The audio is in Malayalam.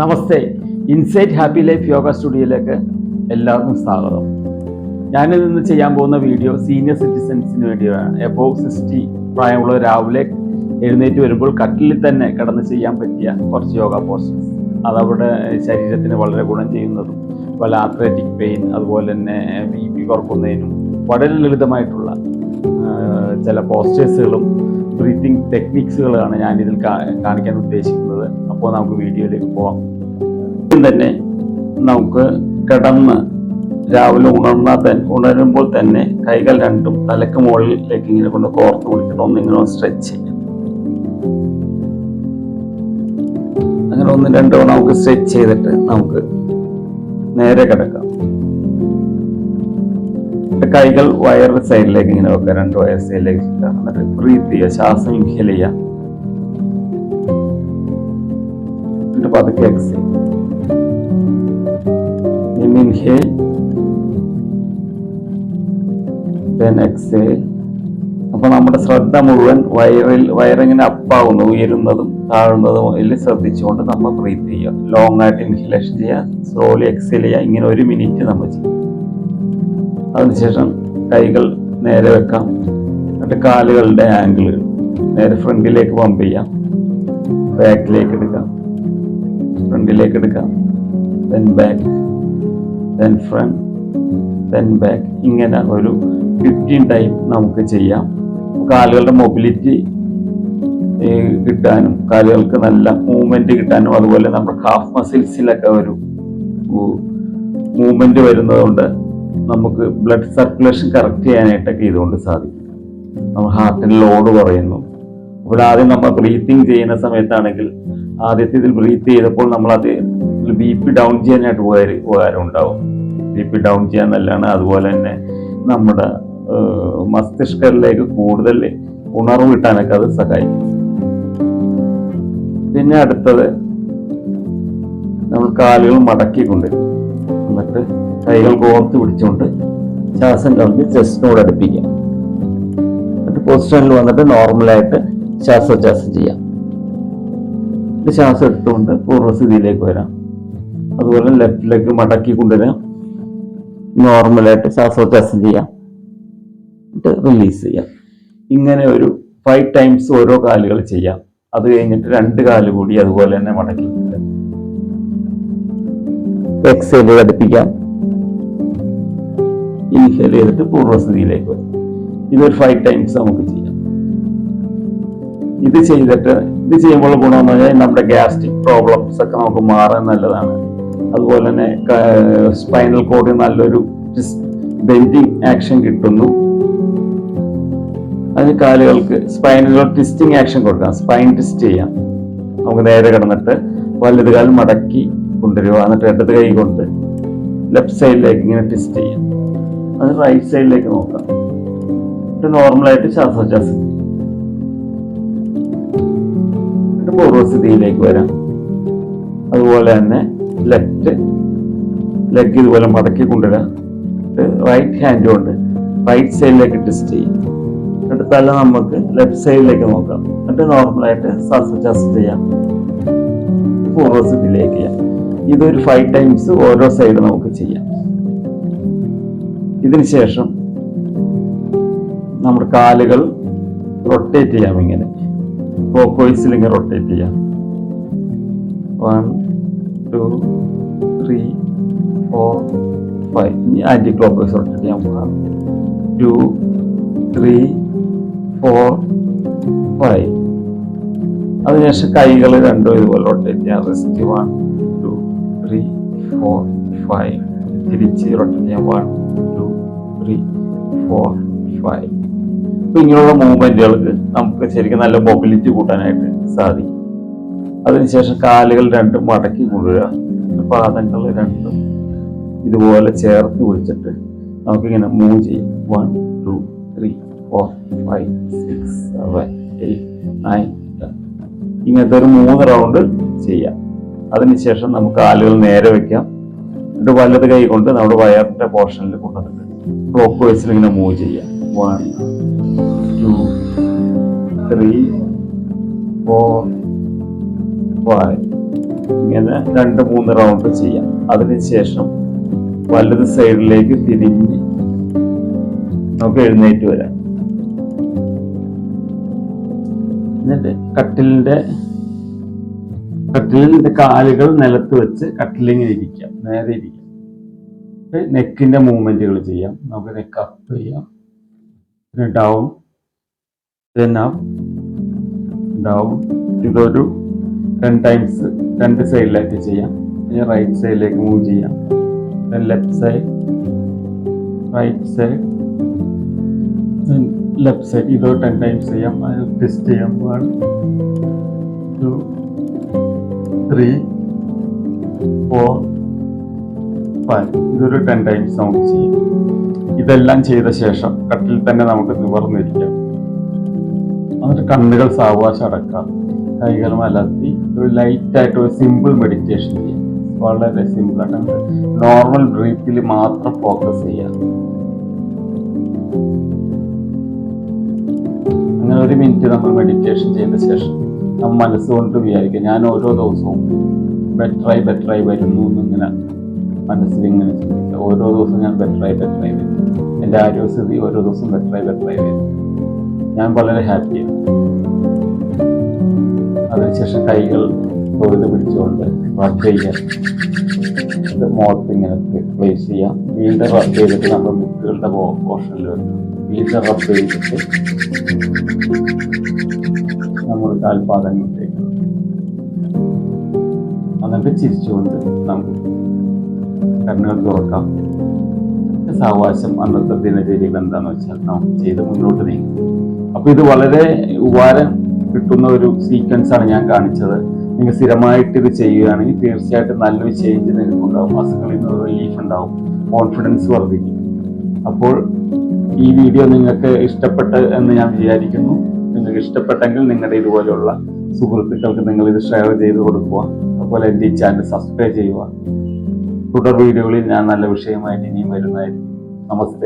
നമസ്തേ. ഇൻസൈറ്റ് ഹാപ്പി ലൈഫ് യോഗ സ്റ്റുഡിയോയിലേക്ക് എല്ലാവർക്കും സ്വാഗതം. ഞാനിത് ഇന്ന് ചെയ്യാൻ പോകുന്ന വീഡിയോ സീനിയർ സിറ്റിസൺസിന് വേണ്ടിയാണ്. എബോവ് സിക്സ്റ്റി പ്രായമുള്ള രാവിലെ എഴുന്നേറ്റ് വരുമ്പോൾ കട്ടിലിൽ തന്നെ കിടന്ന് ചെയ്യാൻ പറ്റിയ കുറച്ച് യോഗ പോസ്റ്റേഴ്സ് അതവിടെ ശരീരത്തിന് വളരെ ഗുണം ചെയ്യുന്നതും പല ആത്ലറ്റിക് പെയിൻ അതുപോലെ തന്നെ ബി പി കുറക്കുന്നതിനും വളരെ ലളിതമായിട്ടുള്ള ചില പോസ്റ്റേഴ്സുകളും ബ്രീത്തിങ് ടെക്നിക്സുകളാണ് ഞാൻ ഇതിൽ കാണിക്കാൻ ഉദ്ദേശിക്കുന്നത്. അപ്പോൾ നമുക്ക് വീഡിയോയിലേക്ക് പോവാം. തന്നെ നമുക്ക് കിടന്ന് രാവിലെ ഉണർന്നാൽ തന്നെ ഉണരുമ്പോൾ തന്നെ കൈകൾ രണ്ടും തലക്ക് മുകളിലേക്ക് ഇങ്ങനെ കൊണ്ട് കോർത്ത് പിടിക്കണം ഒന്നിങ്ങനെ ഒന്ന് സ്ട്രെച്ച് ചെയ്യാം. അങ്ങനെ ഒന്ന് രണ്ട് നമുക്ക് സ്ട്രെച്ച് ചെയ്തിട്ട് നമുക്ക് നേരെ കിടക്കാം. എന്നിട്ട് കൈകൾ വയർ സൈഡിലേക്ക് ഇങ്ങനെ വെക്കുക. രണ്ട് വയർ സൈഡിലേക്ക് എന്നിട്ട് ബ്രീത്ത് ചെയ്യുക. ശ്വാസം ഇൻഹേൽ ചെയ്യുക. എന്നിട്ട് പതുക്കെ എക്സേൽ ഇൻഹേൽ അപ്പൊ നമ്മുടെ ശ്രദ്ധ മുഴുവൻ വയറിൽ വയറിങ്ങനെ അപ്പാവുന്നു ഉയരുന്നതും താഴുന്നതും എല്ലാം ശ്രദ്ധിച്ചുകൊണ്ട് നമ്മൾ ബ്രീത്ത് ചെയ്യുക. ലോങ് ആയിട്ട് ഇൻഹലേഷൻ ചെയ്യുക. സ്ലോലി എക്സേൽ ചെയ്യുക. ഇങ്ങനെ ഒരു മിനിറ്റ് നമ്മൾ ചെയ്യും. അതിനുശേഷം കൈകൾ നേരെ വെക്കാം. എന്നിട്ട് കാലുകളുടെ ആംഗിൾ നേരെ ഫ്രണ്ടിലേക്ക് പമ്പ് ചെയ്യാം. ബാക്കിലേക്ക് എടുക്കാം. ഫ്രണ്ടിലേക്ക് എടുക്കാം. Then back then front then back ഇങ്ങനെ ഒരു ഫിഫ്റ്റീൻ ടൈം നമുക്ക് ചെയ്യാം. കാലുകളുടെ മൊബിലിറ്റി കിട്ടാനും കാലുകൾക്ക് നല്ല മൂവ്മെന്റ് കിട്ടാനും അതുപോലെ നമ്മുടെ ഹാഫ് മസിൽസിലൊക്കെ ഒരു മൂവ്മെന്റ് വരുന്നതുകൊണ്ട് നമുക്ക് ബ്ലഡ് സർക്കുലേഷൻ കറക്റ്റ് ചെയ്യാനായിട്ടൊക്കെ ഇതുകൊണ്ട് സാധിക്കും. നമ്മൾ ഹാർട്ടിന് ലോഡ് കുറയുന്നു. അപ്പോൾ ആദ്യം നമ്മൾ ബ്രീത്തിങ് ചെയ്യുന്ന സമയത്താണെങ്കിൽ ആദ്യത്തെ ഇതിൽ ബ്രീത്ത് ചെയ്തപ്പോൾ നമ്മൾ അത് ബി പി ഡൗൺ ചെയ്യാനായിട്ട് ഉപകാരം ഉപകാരം ഉണ്ടാവും ബി പി ഡൗൺ ചെയ്യാൻ നല്ലതാണ് അതുപോലെ തന്നെ നമ്മുടെ മസ്തിഷ്കരിലേക്ക് കൂടുതൽ ഉണർവ് കിട്ടാനൊക്കെ അത് സഹായിക്കും. പിന്നെ അടുത്തത് നമ്മൾ കാലുകൾ മടക്കിക്കൊണ്ടിരും എന്നിട്ട് കൈകൾ കോർത്ത് പിടിച്ചുകൊണ്ട് ശ്വാസം കളഞ്ഞ് ചെസ്റ്റിനോട് അടുപ്പിക്കാം എന്നിട്ട് പൊസിഷനിൽ വന്നിട്ട് നോർമലായിട്ട് ശ്വാസോച്ഛ്വാസം ചെയ്യാം. എന്നിട്ട് ശ്വാസം എടുത്തുകൊണ്ട് പൂർവസ്ഥിതിയിലേക്ക് വരാം. അതുപോലെ ലെഫ്റ്റിലേക്ക് മടക്കി കൊണ്ടുവരാം നോർമലായിട്ട് ശ്വാസോച്ഛ്വാസം ചെയ്യാം. എന്നിട്ട് റിലീസ് ചെയ്യാം. ഇങ്ങനെ ഒരു ഫൈവ് ടൈംസ് ഓരോ കാലുകൾ ചെയ്യാം. അത് കഴിഞ്ഞിട്ട് രണ്ട് കാൽ കൂടി അതുപോലെ തന്നെ മടക്കി കൊണ്ടുവരാം എക്സേൽ ഘടിപ്പിക്കാം ഇൻഹേൽ ചെയ്തിട്ട് പൂർവസ്ഥിതിയിലേക്ക് വരും. ഇതൊരു ഫൈവ് ടൈംസ് നമുക്ക് ചെയ്യാം. ഇത് ചെയ്തിട്ട് ഇത് ചെയ്യുമ്പോൾ ഗുണമെന്ന് പറഞ്ഞാൽ നമ്മുടെ ഗ്യാസ്ട്രിക് പ്രോബ്ലംസ് ഒക്കെ നമുക്ക് മാറാൻ നല്ലതാണ്. അതുപോലെ തന്നെ സ്പൈനൽ കോഡിന് നല്ലൊരു ബെൻഡിങ് ആക്ഷൻ കിട്ടുന്നു. അതിന് കാലുകൾക്ക് സ്പൈനിലോ ട്വിസ്റ്റിംഗ് ആക്ഷൻ കൊടുക്കാം. സ്പൈൻ ട്വിസ്റ്റ് ചെയ്യാം. നമുക്ക് നേരെ കിടന്നിട്ട് വലത് കാലം മടക്കി കൊണ്ടുവരിക എന്നിട്ട് ഇടത് കൈ കൊണ്ട് ലെഫ്റ്റ് സൈഡിലേക്ക് ഇങ്ങനെ ട്വിസ്റ്റ് ചെയ്യാം. അത് റൈറ്റ് സൈഡിലേക്ക് നോക്കാം. എന്നിട്ട് നോർമലായിട്ട് ശ്വാസോച്ഛ്വാസം. എന്നിട്ട് പൂർവസ്ഥിതിയിലേക്ക് വരാം. അതുപോലെ തന്നെ ലെഫ്റ്റ് ലെഗ് ഇതുപോലെ മടക്കി കൊണ്ടുവരാം. റൈറ്റ് ഹാൻഡ് കൊണ്ട് റൈറ്റ് സൈഡിലേക്ക് ട്വിസ്റ്റ് ചെയ്യും. എന്നിട്ട് തല നമുക്ക് ലെഫ്റ്റ് സൈഡിലേക്ക് നോക്കാം. എന്നിട്ട് നോർമലായിട്ട് ശ്വാസോച്ഛ്വാസം ചെയ്യാം. പൂർവസ്ഥിതിയിലേക്ക് ചെയ്യാം ഇതൊരു ഫൈവ് ടൈംസ് ഓരോ സൈഡ് നമുക്ക് ചെയ്യാം. ഇതിന് ശേഷം നമ്മുടെ കാലുകൾ റൊട്ടേറ്റ് ചെയ്യാം ഇങ്ങനെ. ക്ലോക്ക് ഇങ്ങനെ റൊട്ടേറ്റ് ചെയ്യാം. One two three four five ഇനി ക്ലോക്ക് വൈസ് റൊട്ടേറ്റ് ചെയ്യാൻ പോകാം ടു ത്രീ ഫോർ ഫൈവ് അതിനുശേഷം കൈകൾ രണ്ടും ഇതുപോലെ റൊട്ടേറ്റ് ചെയ്യാം. റിസ്റ്റ് വൺ ഫോർ ഫൈവ് തിരിച്ച് റൊട്ടേറ്റ് ചെയ്യാം one two three four five അപ്പൊ ഇങ്ങനെയുള്ള മൂവ്മെന്റുകൾക്ക് നമുക്ക് ശരിക്കും നല്ല മൊബിലിറ്റി കൂട്ടാനായിട്ട് സാധിക്കും. അതിനുശേഷം കാലുകൾ രണ്ടും മടക്കി കൊണ്ടുവരിക പാദങ്ങൾ രണ്ടും ഇതുപോലെ ചേർത്ത് പിടിച്ചിട്ട് നമുക്കിങ്ങനെ മൂവ് ചെയ്യും. One two three four five six seven eight nine ten ഇങ്ങനത്തെ ഒരു മൂന്ന് റൗണ്ട് ചെയ്യാം. അതിനുശേഷം നമുക്ക് കാലുകൾ നേരെ വെക്കാം. എന്നിട്ട് വലത് കൈ കൊണ്ട് നമ്മുടെ വയറിന്റെ പോർഷനിൽ കൊണ്ടുവന്നിട്ട് ക്ലോക്ക് വൈസിൽ ഇങ്ങനെ മൂവ് ചെയ്യാം. One two three four five ഇങ്ങനെ രണ്ട് മൂന്ന് റൗണ്ട് ചെയ്യാം. അതിനുശേഷം വലത് സൈഡിലേക്ക് തിരിഞ്ഞ് നമുക്ക് എഴുന്നേറ്റ് വരാം. എന്നിട്ട് കട്ടിലിന്റെ കട്ടിലിന്റെ കാലുകൾ നിലത്ത് വെച്ച് കട്ടിലിങ്ങനെ ഇരിക്കാം നേരെ ഇരിക്കാം. നെക്കിന്റെ മൂവ്മെന്റുകൾ ചെയ്യാം. നമുക്ക് നെക്ക് അപ്പ് ചെയ്യാം. പിന്നെ ഡൗൺ ഡൗൺ ഇതൊരു ടെൻ ടൈംസ് രണ്ട് സൈഡിലേക്ക് ചെയ്യാം. പിന്നെ റൈറ്റ് സൈഡിലേക്ക് മൂവ് ചെയ്യാം. Left side right side left side ഇതോ ടെൻ ടൈംസ് ചെയ്യാം. അത് ടെസ്റ്റ് ചെയ്യാം ത്രീ ഫോർ ഫൈവ് ഇതൊരു ടെൻ ടൈംസ് നമുക്ക് ചെയ്യാം. ഇതെല്ലാം ചെയ്ത ശേഷം കട്ടിൽ തന്നെ നമുക്ക് നിവർന്നിരിക്കാം. എന്നിട്ട് കണ്ണുകൾ സാവകാശം അടക്കാം. കൈകൾ മലർത്തി ഒരു ലൈറ്റ് ആയിട്ട് ഒരു സിമ്പിൾ മെഡിറ്റേഷൻ ചെയ്യാം. വളരെ സിമ്പിൾ ആയിട്ട് നോർമൽ ബ്രീത്തിൽ മാത്രം ഫോക്കസ് ചെയ്യാം. അങ്ങനെ ഒരു മിനിറ്റ് നമ്മൾ മെഡിറ്റേഷൻ ചെയ്ത ശേഷം നമ്മൾ മനസ്സുകൊണ്ട് വിചാരിക്കുക ഞാൻ ഓരോ ദിവസവും ബെറ്ററായി ബെറ്ററായി വരുന്നു എന്നിങ്ങനെ മനസ്സിൽ ഇങ്ങനെ ചിന്തിക്കുക ഓരോ ദിവസവും ഞാൻ ബെറ്ററായി ബെറ്ററായി വരും എന്റെ ആരോഗ്യസ്ഥിതി ഓരോ ദിവസവും ബെറ്ററായി ബെറ്ററായി വരും ഞാൻ വളരെ ഹാപ്പിയാണ് അതിനുശേഷം കൈകൾ തൊഴുത് പിടിച്ചുകൊണ്ട് വർക്ക് ചെയ്യാം. ഇത് മുഖത്ത് ഇങ്ങനെ പ്ലേസ് ചെയ്യാം. വീണ്ടും റബ് ചെയ്തിട്ട് നമ്മുടെ ബുക്കുകളുടെ പോർഷനിൽ വരും വീണ്ടും റബ് ചെയ്തിട്ട് നമ്മൾ കാൽപാദങ്ങളിലേക്ക് എന്നിട്ട് ചിരിച്ചുകൊണ്ട് നമുക്ക് കണ്ണുകൾ തുറക്കാം. സാവകാശം അന്നത്തെ ദിനചര്യകൾ എന്താണെന്ന് വെച്ചാൽ നമുക്ക് ചെയ്ത് മുന്നോട്ട് നീങ്ങും. അപ്പൊ ഇത് വളരെ ഉപകാരം കിട്ടുന്ന ഒരു സീക്വൻസ് ആണ് ഞാൻ കാണിച്ചത്. നിങ്ങൾ സ്ഥിരമായിട്ട് ഇത് ചെയ്യുകയാണെങ്കിൽ തീർച്ചയായിട്ടും നല്ലൊരു ചേഞ്ച് നിങ്ങൾക്ക് ഉണ്ടാവും അസുഖങ്ങളിൽ നിന്ന് റിലീഫ് ഉണ്ടാവും. കോൺഫിഡൻസ് വർദ്ധിക്കും. അപ്പോൾ ഈ വീഡിയോ നിങ്ങൾക്ക് ഇഷ്ടപ്പെട്ട് എന്ന് ഞാൻ വിചാരിക്കുന്നു. നിങ്ങൾക്ക് ഇഷ്ടപ്പെട്ടെങ്കിൽ നിങ്ങളുടെ ഇതുപോലെയുള്ള സുഹൃത്തുക്കൾക്ക് നിങ്ങൾ ഇത് ഷെയർ ചെയ്ത് കൊടുക്കുക. അതുപോലെ എന്റെ ഈ ചാനൽ സബ്സ്ക്രൈബ് ചെയ്യുക. തുടർ വീഡിയോകളിൽ ഞാൻ നല്ല വിഷയമായിട്ട് ഇനിയും വരുന്നതായിരിക്കും. നമസ്തേ.